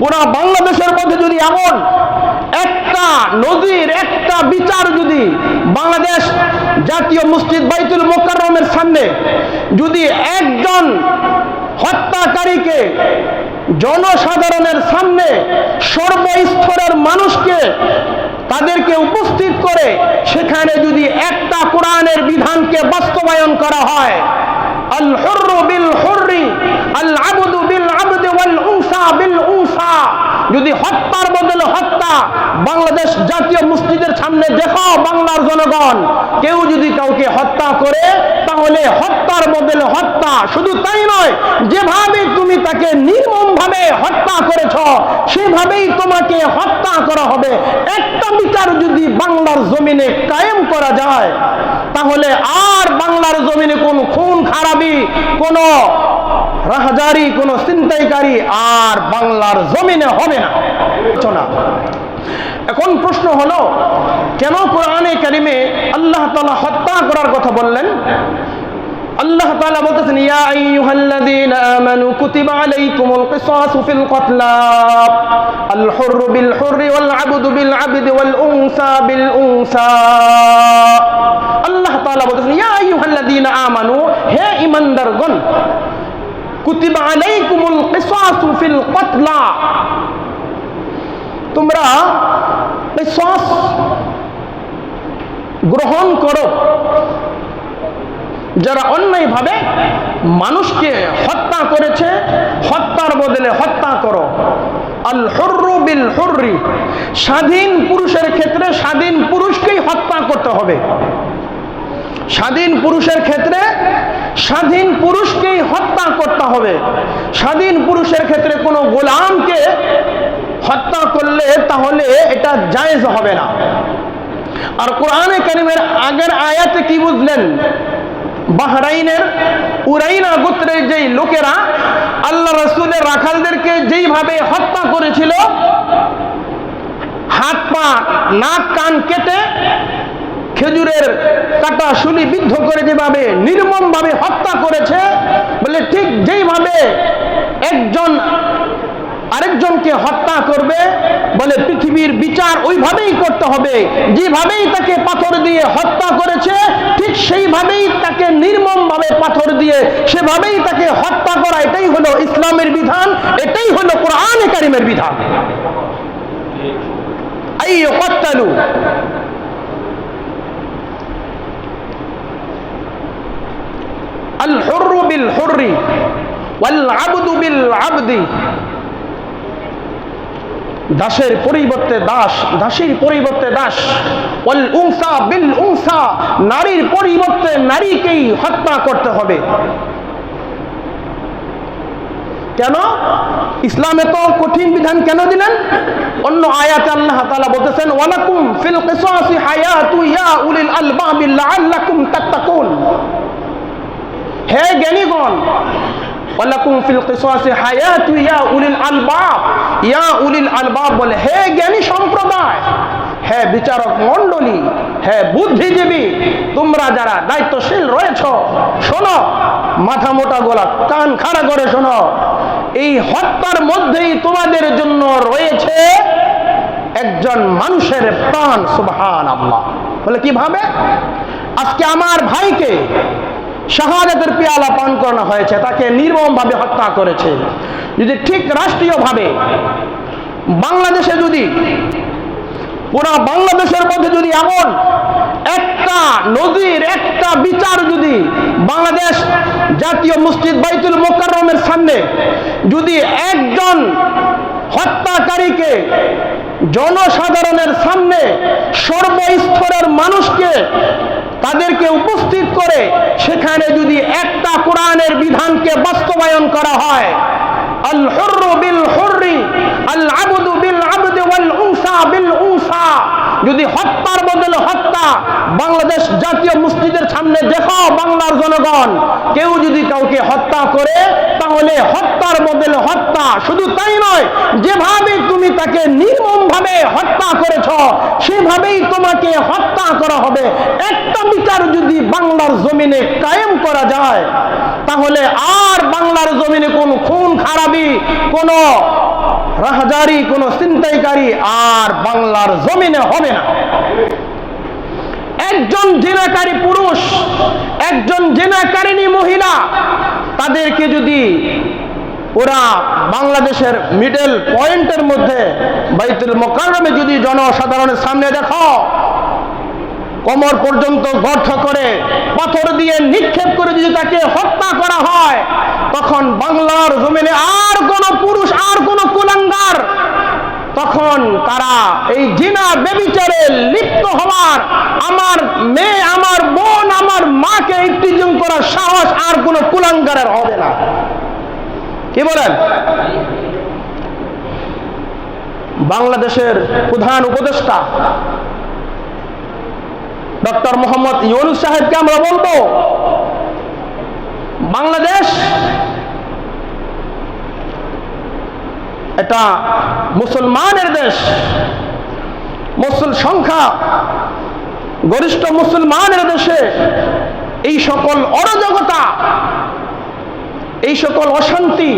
পুরা বাংলাদেশের মধ্যে যদি এমন একটা নজির, একটা বিচার যদি বাংলাদেশ জাতীয় মসজিদ বাইতুল মোকাররমের সামনে যদি একজন হত্যাকারীকে জনসাধারণের সামনে সর্বস্তরের মানুষকে তাদেরকে উপস্থিত করে সেখানে যদি একটা কোরআনের বিধানকে বাস্তবায়ন করা হয় আল হুররু বিল হুররি আল আবদু বিল আবদি ওয়াল উনসা বিল যদি হত্যার বদলে হত্যা, বাংলাদেশ জাতীয় মসজিদের সামনে দেখাও বাংলার জনগণ। কেউ যদি কাউকে হত্যা করে, তাহলে হত্যার বদলে হত্যা। শুধু তাই নয় যেভাবে তুমি তাকে নির্মমভাবে হত্যা করেছ, সেভাবেই তোমাকে হত্যা করা হবে। একটা বিচার যদি বাংলার জমিনে কায়েম করা যায়, তাহলে আর বাংলার জমিনে কোন খুন, খারাপি, কোন রাহাজারি, কোন চিন্তাইকারী আর বাংলার জমিনে হবে না। না? এখন প্রশ্ন হলো, কেন কোরআনে কারিমে আল্লাহ তালা হত্যা করার কথা বললেন? আল্লাহ তাআলা বলতেছেন, ইয়া আইয়ুহাল্লাযীনা আমানু কুতিবা আলাইকুমুল কিসাসু ফিল কতলা। আল হুররু বিল হুররি ওয়াল আবদু বিল আবদি ওয়াল উনসা বিল উনসা। আল্লাহ তাআলা বলতেছেন, ইয়া আইয়ুহাল্লাযীনা আমানু, হে ঈমানদারগণ তোমরা গ্রহণ করো। যারা মানুষকে হত্যা করেছে, হত্যার বদলে হত্যা করো। আল হর্রু বিল হর্রি। স্বাধীন পুরুষের ক্ষেত্রে স্বাধীন পুরুষকেই হত্যা করতে হবে। স্বাধীন পুরুষের ক্ষেত্রে স্বাধীন পুরুষকেই হত্যা করতে হবে। স্বাধীন পুরুষের ক্ষেত্রে কোনো গোলামকে হত্যা করলে তাহলে এটা জায়েজ হবে না। আর কোরআনে কারিমের আগের আয়াতে কি বুঝলেন? বাহরাইনের উরাইনা গোত্রের যেই লোকেরা, আল্লাহ রসুলের রাখালদেরকে যেইভাবে হত্যা করেছিল হাত পা নাক কান কেটে খেজুরের কাটা শুলি বিদ্ধ করে যেভাবে নির্মম ভাবে হত্যা করেছে, বলে ঠিক যেইভাবে একজন আরেকজনকে হত্যা করবে, বলে পৃথিবীর বিচার ওইভাবেই করতে হবে। যেভাবেই তাকে পাথর দিয়ে হত্যা করেছে, ঠিক সেইভাবেই তাকে নির্মম ভাবে পাথর দিয়ে সেভাবেই তাকে হত্যা করা, এটাই হলো ইসলামের বিধান, এটাই হলো কোরআন কারিমের বিধান। ওয়াল আবদু বিল আবদি দাসের পরিবর্তে দাস, দাসীর পরিবর্তে দাস। ওয়াল উনসা বিল উনসা নারীর পরিবর্তে নারীকেই হত্যা করতে হবে। কেন? ইসলামে তো কঠিন বিধান কেন দিলেন? অন্য আয়াতে আল্লাহ তাআলা বলতেছেন, ওয়ালাকুম ফিল কিসাসি হায়াতু ইয়া উলিল আলবাবি লাআল্লাকুম তাত্তাকুন। হে জ্ঞানীগণ আলবাব। ইয়া আলবাব বলে, হে জ্ঞানী সম্প্রদায় বুদ্ধিজীবী, তোমরা যারা দায়িত্বশীল মাথা গোলা খাড়া করে শোনো, এই হত্যার মধ্যেই তোমাদের জন্য রয়েছে একজন মানুষের প্রাণ আল্লাহ বলে কীভাবে আজকে আমার ভাইকে শাহাদাতের পেয়ালা পান করানো হয়েছে, তাকে নির্মমভাবে হত্যা করেছে। যদি ঠিক রাষ্ট্রীয়ভাবে বাংলাদেশে যদি, পুরা বাংলাদেশের মধ্যে যদি এমন একটা নজির, একটা বিচার যদি বাংলাদেশ জাতীয় মসজিদ বাইতুল মোকাররমের সামনে যদি একজন হত্যাকারীকে জনসাধারণের সামনে সর্বস্তরের মানুষকে তাদেরকে উপস্থিত করে সেখানে যদি একটা কোরআনের বিধানকে বাস্তবায়ন করা হয়, আল হর্র বিল হর্রি, আল আবুদু বিল আবদি উনসা বিল উনসা। যদি হত্যার বদলে হত্যা বাংলাদেশ জাতীয় মসজিদের সামনে দেখাও বাংলার জনগণ, কেউ যদি কাউকে হত্যা করে, তাহলে হত্যার বদলে হত্যা। শুধু তাই নয়, যেভাবে তুমি তাকে নির্মম ভাবে হত্যা করেছ, সেভাবেই তোমাকে হত্যা করা হবে। একটা বিচার যদি বাংলার জমিনে কায়েম করা যায়, তাহলে আর বাংলার জমিনে কোন খুন, খারাপি, কোন রাহাজারি, কোনো চিন্তাইকারী আর বাংলার জমিনে হবে না। একজন জেনাকারী পুরুষ, একজন জেনাকারিনী মহিলা, তাদেরকে যদি ওরা বাংলাদেশের মিডল পয়েন্টের মধ্যে বাইতুল মোকারমে যদি জনসাধারণের সামনে দেখো কোমর পর্যন্ত গর্থ করে পাথর দিয়ে নিক্ষেপ করে যদি তাকে হত্যা করা হয়, তখন বাংলার জমিনে আর কোন পুরুষ, আর কোন কুলাঙ্গার, তখন তারা এই জিনা বেবিচারে লিপ্ত হওয়ার, আমার মেয়ে, আমার বোন, আমার মাকে ইফতিজুম করার সাহস আর কোন কুলাঙ্গারের হবে না। কি বলেন? বাংলাদেশের প্রধান উপদেষ্টা ডক্টর মোহাম্মদ ইউনুস সাহেবকে আমরা বলব, বাংলাদেশ এটা মুসলমানের দেশ। মুসল সংখ্যা গরিষ্ঠ মুসলমানের দেশে এই সকল অরাজকতা, এই সকল অশান্তি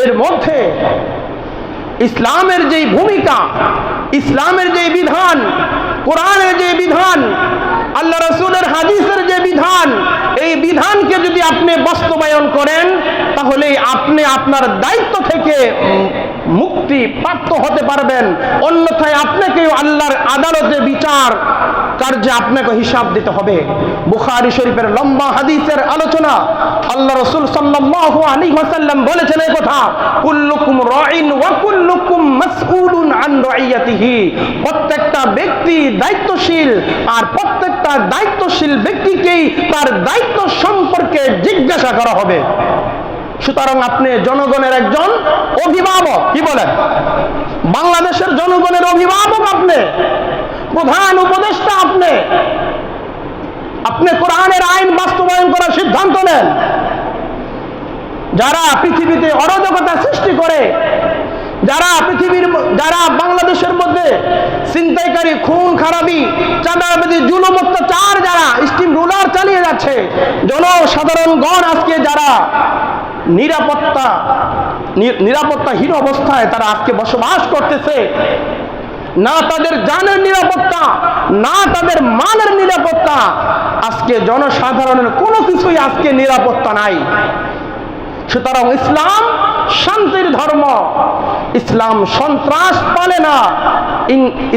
এর মধ্যে ইসলামের যেই ভূমিকা, ইসলামের যে বিধান, কোরআনের আল্লাহ রসুলের হাদিসের যে বিধান, এই বিধানকে যদি আপনি বাস্তবায়ন করেন, তাহলে আপনি আপনার দায়িত্ব থেকে মুক্তি প্রাপ্ত হতে পারবেন। অন্যথায় আপনাকেও আল্লাহর আদালতে বিচার কার্যে আপনাকে হিসাব দিতে হবে? বুখারি শরীফের লম্বা হাদিসের আলোচনা। আল্লাহ রসুল সাল্লাল্লাহু বলেছেন এই কথা, কুল্লুকুম রাইন ওয়া কুল্লুকুম মাসউলুন আন রাইয়াতিহি। প্রত্যেকটা ব্যক্তি দায়িত্বশীল, আর প্রত্যেকটা দায়িত্বশীল ব্যক্তিকেই তার দায়িত্ব সম্পর্কে জিজ্ঞাসা করা হবে। সুতরাং আপনি জনগণের একজন অভিভাবক, কি বলেন? বাংলাদেশের জনগণের অভিভাবক আপনি। প্রধান উপদেষ্টা আপনি। আপনি কোরআনের আইন বাস্তবায়ন করার সিদ্ধান্ত নেন। যারা পৃথিবীতে অরাজকতা সৃষ্টি করে, যারা পৃথিবীর যারা বাংলাদেশের মধ্যে ছিনতাইকারী, খুন, খারাপি চাঁদাবাদি জুলুম, অত্যাচার যারা, স্টিম রুলার চালিয়ে যাচ্ছে জনসাধারণ গণ আজকে যারা নিরাপত্তা নিরাপত্তাহীন অবস্থায় তারা আজকে বসবাস করতেছে না তাদের জানের নিরাপত্তা, না তাদের মানের নিরাপত্তা, আজকে জনসাধারণের কোনো কিছুই আজকে নিরাপত্তা নাই। সুতরাং ইসলাম শান্তির ধর্ম। ইসলাম সন্ত্রাস পালে না।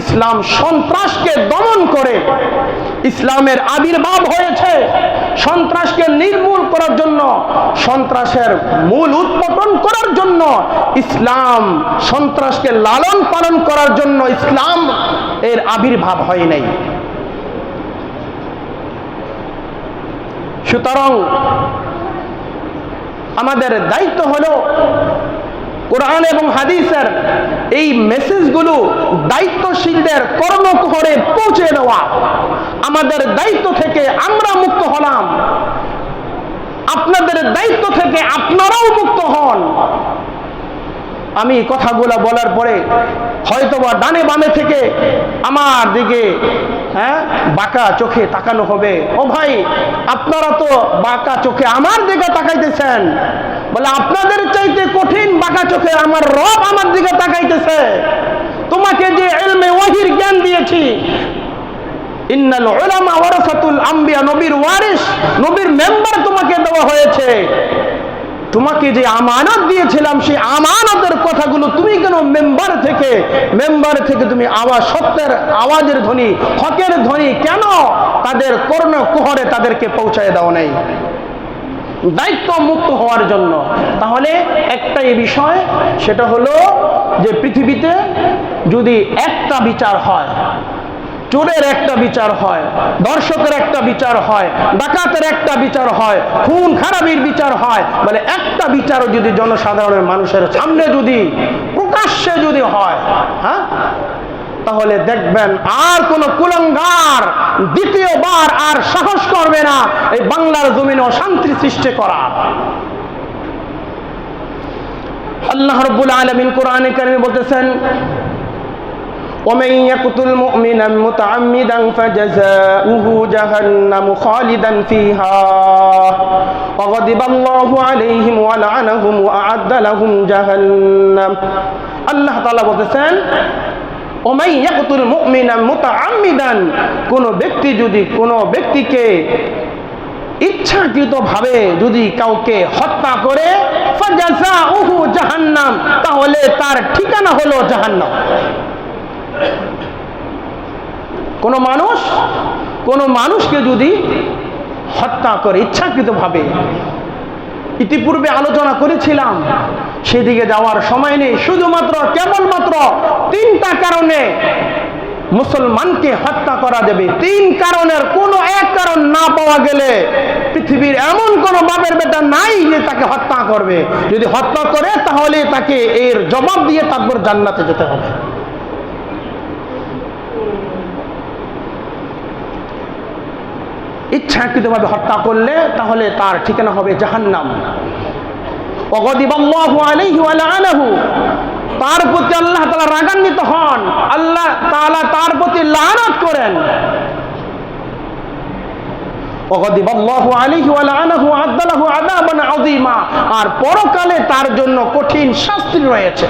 ইসলাম সন্ত্রাসকে দমন করে। ইসলামের আবির্ভাব হয়েছে সন্ত্রাসকে নির্মূল করার জন্য, সন্ত্রাসের মূল উৎপাদন করার জন্য, ইসলাম সন্ত্রাসকে লালন পালন করার জন্য ইসলাম এর আবির্ভাব হয় নাই। সুতরাং আমাদের দায়িত্ব হলো কোরআন এবং হাদিসের এই মেসেজগুলো দায়িত্বশীলদের কর্মকরে পৌঁছে দেওয়া। আমাদের দায়িত্ব থেকে আমরা মুক্ত হলাম। আপনাদের দায়িত্ব থেকে আপনারাও মুক্ত হন। আমি কথাগুলো বলার পরে হয়তোবা ডানে বামে থেকে আমার দিকে হ্যাঁ বাঁকা চোখে তাকানো হবে। ও ভাই, আপনারা তো বাঁকা চোখে আমার দিকে তাকাইতেছেন। বলে, আপনাদের চাইতে কঠিন বাঁকা চোখে আমার রব আমার দিকে তাকাইতেছে। তোমাকে যে এলমে ওয়াহির জ্ঞান দিয়েছি, ইন্নাল উলামা ওয়ারাসাতুল আম্বিয়া, নবীর ওয়ারিস নবীর মেম্বার তোমাকে দেওয়া হয়েছে। তোমাকে যে আমানত দিয়েছিলাম, সেই আমানতের কথাগুলো তুমি কেন মেম্বার থেকে মেম্বার থেকে তুমি আওয়াজ সত্যের আওয়াজের ধ্বনি, হকের ধ্বনি কেন তাদের কর্ণ কুহরে তাদেরকে পৌঁছায় দাও নাই? দায়িত্ব মুক্ত হওয়ার জন্য। তাহলে একটাই বিষয়, সেটা হলো যে পৃথিবীতে যদি একটা বিচার হয়, চোরের একটা বিচার হয়, দর্শকের একটা বিচার হয়, ডাকাতের একটা বিচার হয়, খুন খারাপির বিচার হয় মানে একটা বিচারও যদি জনসাধারণের মানুষের সামনে যদি প্রকাশ্যে যদি হয় হ্যাঁ? তাহলে দেখবেন আর কোন কুলঙ্গার দ্বিতীয়বার আর সাহস করবে না এই বাংলার জমিনে অশান্তি সৃষ্টি করার আল্লাহ রব্বুল আলমিন কোরআনে কারিমে বলতেছেন ومن يقتل مؤمنا متعمدا فجزاؤه جهنم خالدا فيها وغضب الله عليهم ولعنهم وأعد لهم جهنم الله تعالى বলতেছেন কোন ব্যক্তি যদি কোন ব্যক্তিকে ইচ্ছাকৃতভাবে যদি কাউকে হত্যা করে জাহান্নাম, তাহলে তার ঠিকানা হলো জাহান্নাম। কোন মানুষ, কোন মানুষকে যদি হত্যা করে, ইচ্ছাকৃতভাবে ইতিপূর্বে আলোচনা করেছিলাম। সেদিকে যাওয়ার সময় নেই। শুধুমাত্র, কেবলমাত্র তিনটা কারণে মুসলমানকে হত্যা করা দেবে। তিন কারণের কোনো এক কারণ না পাওয়া গেলে পৃথিবীর এমন কোনো বাপের বেটা নাই যে তাকে হত্যা করবে। যদি হত্যা করে, তাহলে তাকে এর জবাব দিয়ে তারপর জান্নাতে যেতে হবে। ইচ্ছাকৃতভাবে হত্যা করলে তাহলে তার ঠিকানা হবে জাহান্নাম। তার প্রতি আল্লাহ তাআলা রাগান্বিত হন। আল্লাহ তাআলা তার প্রতি করেন। আর পরকালে তার জন্য কঠিন শাস্তি রয়েছে।